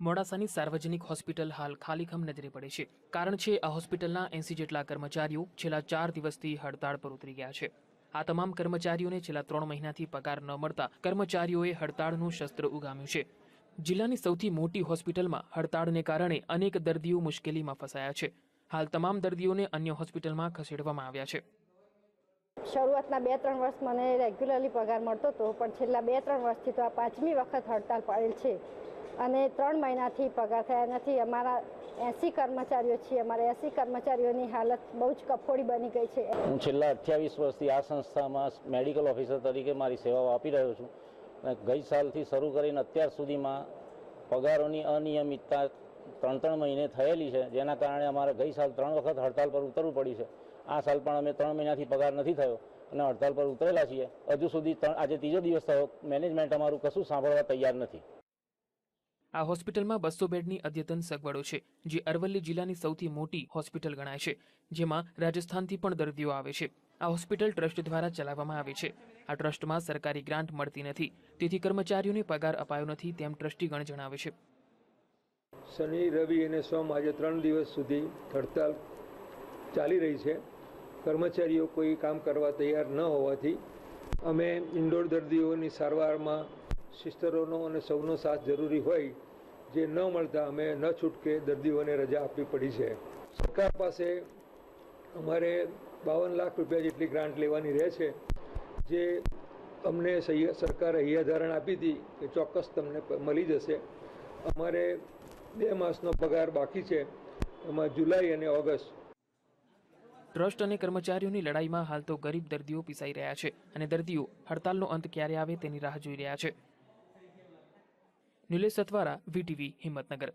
મોડાસાની સાર્વજનિક હોસ્પિટલ હાલ ખાલીખમ નજરે પડે છે. કારણ છે, આ હોસ્પિટલના એંસી જેટલા કર્મચારીઓ છેલ્લા ચાર દિવસથી હડતાળ પર ઉતરી ગયા છે. આ તમામ કર્મચારીઓને છેલ્લા ત્રણ મહિનાથી પગાર ન મળતા કર્મચારીઓએ હડતાળનું શસ્ત્ર ઉગામ્યું છે. જિલ્લાની સૌથી મોટી હોસ્પિટલમાં હડતાળને કારણે અનેક દર્દીઓ મુશ્કેલીમાં ફસાયા છે. હાલ તમામ દર્દીઓને અન્ય હોસ્પિટલમાં ખસેડવામાં આવ્યા છે. શરૂઆતના બે, ત્રણ વર્ષ મને રેગ્યુલરલી પગાર મળતો હતો, પણ છેલ્લા બે, ત્રણ વર્ષથી તો આ પાંચમી વખત હડતાલ પાડેલ છે. અને ત્રણ મહિનાથી પગાર થયા નથી. અમારા એંસી કર્મચારીઓ છીએ. અમારા એંસી કર્મચારીઓની હાલત બહુ જ કફોડી બની ગઈ છે. હું છેલ્લા અઠ્યાવીસ વર્ષથી આ સંસ્થામાં મેડિકલ ઓફિસર તરીકે મારી સેવાઓ આપી રહ્યો છું. અને ગઈ સાલથી શરૂ કરીને અત્યાર સુધીમાં પગારોની અનિયમિતતા ત્રણ ત્રણ મહિને થયેલી છે. જેના કારણે અમારે ગઈ સાલ ત્રણ વખત હડતાલ પર ઉતરવું પડ્યું છે. આ સાલ પણ અમે ત્રણ મહિનાથી પગાર નથી થયો અને હડતાલ પર ઉતરેલા છીએ. હજુ સુધી આજે ત્રીજો દિવસ થયો. મેનેજમેન્ટ અમારું કશું સાંભળવા તૈયાર નથી. આ હોસ્પિટલમાં બસો બેડની અદ્યતન સગવડો છે, જે અરવલ્લી જિલ્લાની સૌથી મોટી હોસ્પિટલ ગણાય છે, જેમાં રાજસ્થાનથી પણ દર્દીઓ આવે છે. આ હોસ્પિટલ ટ્રસ્ટ દ્વારા ચલાવવામાં આવે છે. આ ટ્રસ્ટમાં સરકારી ગ્રાન્ટ મળતી નથી, તેથી કર્મચારીઓને પગાર અપાયો નથી તેમ ટ્રસ્ટીગણ જણાવે છે. શનિ, રવિ અને સોમ આજે ત્રણ દિવસ સુધી હડતાલ ચાલી રહી છે. કર્મચારીઓ કોઈ કામ કરવા તૈયાર ન હોવાથી અમે ઇન્ડોર દર્દીઓની સારવારમાં સિસ્ટરોનો અને સૌનો સાથ જરૂરી હોય, જે ન મળતા અમે ન છૂટકે દર્દીઓને રજા આપવી પડી છે. સરકાર પાસે અમારે બાવન લાખ રૂપિયા જેટલી ગ્રાન્ટ લેવાની રહે છે, જે અમને સરકારે હૈયાધારણ આપી હતી કે ચોક્કસ તમને મળી જશે. અમારે બે માસનો પગાર બાકી છે, એમાં જુલાઈ અને ઓગસ્ટ. ટ્રસ્ટ અને કર્મચારીઓની લડાઈમાં હાલ તો ગરીબ દર્દીઓ પીસાઈ રહ્યા છે અને દર્દીઓ હડતાલનો અંત ક્યારે આવે તેની રાહ જોઈ રહ્યા છે. નિલેશ સતવારા વીટીવી હિંમતનગર.